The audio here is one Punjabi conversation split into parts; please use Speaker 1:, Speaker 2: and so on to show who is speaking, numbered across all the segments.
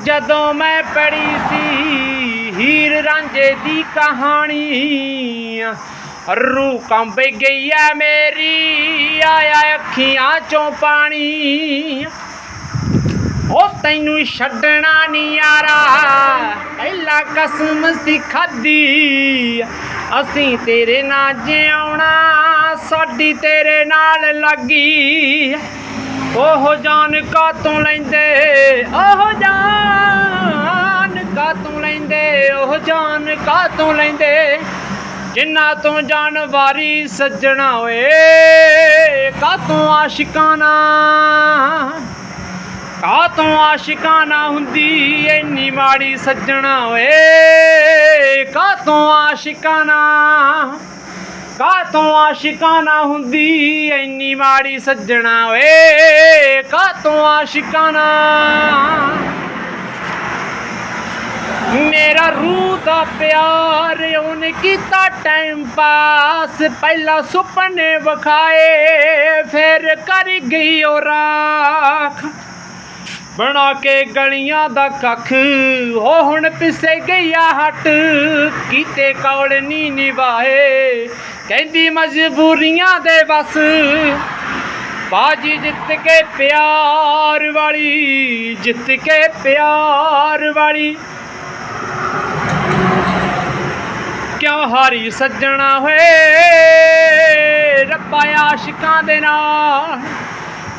Speaker 1: ਜਦੋਂ ਮੈਂ ਪੜ੍ਹੀ ਸੀ ਹੀਰ ਰਾਂਝੇ ਦੀ ਕਹਾਣੀ ਰੂ ਕੰਬ ਗਈ ਐ ਮੇਰੀ, ਆਇਆ ਅੱਖੀਆਂ ਚੋਂ ਪਾਣੀ। ਉਹ ਤੈਨੂੰ ਛੱਡਣਾ ਨਹੀਂ ਯਾਰਾ, ਪਹਿਲਾ ਕਸਮ ਸੀ ਖਾਦੀ। ਅਸੀਂ ਤੇਰੇ ਨਾਲ ਜਿਉਣਾ, ਸਾਡੀ ਤੇਰੇ ਨਾਲ ਲੱਗੀ। ਉਹ ਜਾਨ ਕਾ ਤੂੰ ਲੈਂਦੇ, ਉਹ ਜਾਨ ਕਾ ਤੂੰ ਲੈਂਦੇ, ਉਹ ਜਾਨ ਕਾ ਤੂੰ ਲੈਂਦੇ। ਜਿੰਨਾ ਤੋਂ ਜਾਨ ਵਾਰੀ ਸੱਜਣਾ ਓਏ ਕਾ ਤੂੰ ਆਸ਼ਿਕਾਨਾ ਕਾ ਤੂੰ ਆਸ਼ਿਕਾਨਾ ਹੁੰਦੀ ਐਨੀ ਮਾੜੀ ਸੱਜਣਾ ਓਏ ਕਾ ਤੂੰ ਆਸ਼ਿਕਾਨਾ ਕਾ ਤੂੰ ਆਸ਼ਿਕਾਨਾ ਹੁੰਦੀ? ਐਨੀ ਮਾੜੀ ਸੱਜਣਾ ਓਏ ਕਾ ਤੂੰ ਆਸ਼ਿਕਾਨਾ ਮੇਰਾ ਰੂਹ ਦਾ ਪਿਆਰ ਉਹਨੇ ਕੀਤਾ ਟਾਈਮ ਪਾਸ ਪਹਿਲਾਂ ਸੁਪਨੇ ਵਿਖਾਏ, ਫਿਰ ਕਰ ਗਈ ਉਹ ਰਾਖ। ਬਣਾ ਕੇ ਗਲੀਆਂ ਦਾ ਕੱਖ। ਉਹ ਹੁਣ ਪਿੱਛੇ ਗਈਆ ਹਟ। ਕੀਤੇ ਕੌਲ ਨੀ ਨਿਭਾਏ। ਕਹਿੰਦੀ ਮਜਬੂਰੀਆਂ ਦੇ ਬਸ ਬਾਜੀ ਜਿੱਤ ਕੇ ਪਿਆਰ ਵਾਲੀ, ਜਿੱਤ ਕੇ ਪਿਆਰ ਵਾਲੀ। ਕਿਉਂ ਹਾਰੀ ਸੱਜਣਾ ਹੋਏ? ਰੱਬਾ ਆਸ਼ਿਕਾਂ ਦੇ ਨਾਲ।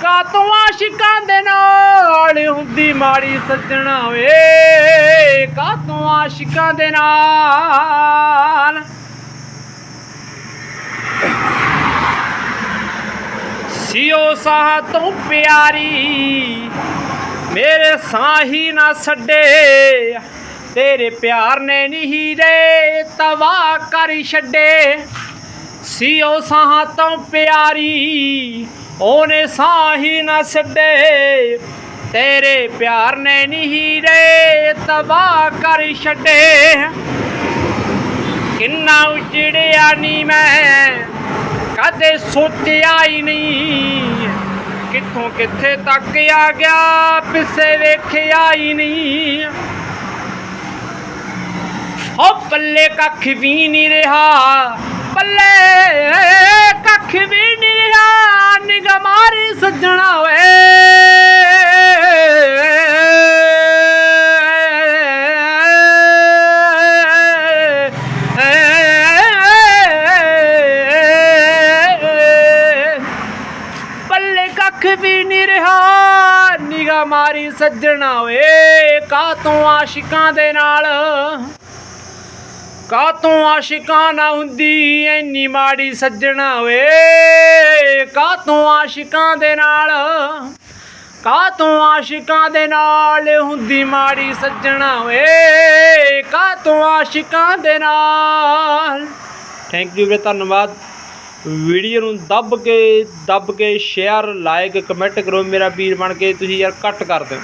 Speaker 1: ਕਾ ਤੂੰ ਆਸ਼ਿਕਾਂ ਦੇ ਨਾਲ ਹੁੰਦੀ ਮਾੜੀ ਸੱਜਣਾ ਓਏ ਕਾ ਤੂੰ ਆਸ਼ਿਕਾਂ ਦੇ ਨਾਲ? ਸਿਓ ਸਾਹ ਤੂੰ ਪਿਆਰੀ, ਮੇਰੇ ਸਾਹੀ ਨਾ ਛੱਡੇ। ਤੇਰੇ ਪਿਆਰ ਨੇ ਨਹੀਂ ਰੇ ਤਵਾ ਕਰ ਛੱਡੇ। ਸਿਓ ਸਾਹ ਤੋਂ ਪਿਆਰੀ ਉਹਨੇ ਸਾਹੀ ਨਾ ਛੱਡੇ, ਤੇਰੇ ਪਿਆਰ ਨੇ ਨਹੀਂ ਰੇ ਤਬਾਹ ਕਰ ਛੱਡੇ। ਕਿੰਨਾ ਉਜੜਿਆ ਨਹੀਂ ਮੈਂ, ਕਦੇ ਸੋਚਿਆ ਹੀ ਨਹੀਂ। ਕਿੱਥੋਂ ਕਿੱਥੇ ਤੱਕ ਆ ਗਿਆ, ਪਿੱਛੇ ਵੇਖਿਆ ਹੀ ਨਹੀਂ। ਹੋ ਪੱਲੇ ਕੱਖ ਵੀ ਨਹੀਂ ਰਿਹਾ, ਪੱਲੇ ਸੱਜਣਾ ਓਏ। ਪੱਲੇ ਕੱਖ ਵੀ ਨਹੀਂ ਰਿਹਾ ਨਿਗਾ ਮਾਰੀ ਸੱਜਣਾ ਓਏ ਕਾ ਤੂੰ ਆਸ਼ਿਕਾਂ ਦੇ ਨਾਲ? ਕਾ ਆਸ਼ਿਕਾਂ ਨਾ ਹੁੰਦੀ? ਐਨੀ ਮਾੜੀ ਸੱਜਣਾ ਵੇ ਕਾ ਆਸ਼ਿਕਾਂ ਦੇ ਨਾਲ? ਕਾ ਆਸ਼ਿਕਾਂ ਦੇ ਨਾਲ ਹੁੰਦੀ ਮਾੜੀ ਸੱਜਣਾ ਵੇ ਕਾ ਆਸ਼ਿਕਾਂ ਦੇ ਨਾਲ? ਥੈਂਕ ਯੂ ਵੀਰੇ, ਧੰਨਵਾਦ। ਵੀਡੀਓ ਨੂੰ ਦੱਬ ਕੇ ਦੱਬ ਕੇ ਸ਼ੇਅਰ ਲਾਈਕ ਕਮੈਂਟ ਕਰੋ ਮੇਰਾ ਵੀਰ ਬਣ ਕੇ। ਤੁਸੀਂ ਯਾਰ ਕੱਟ ਕਰ ਦਿਓ।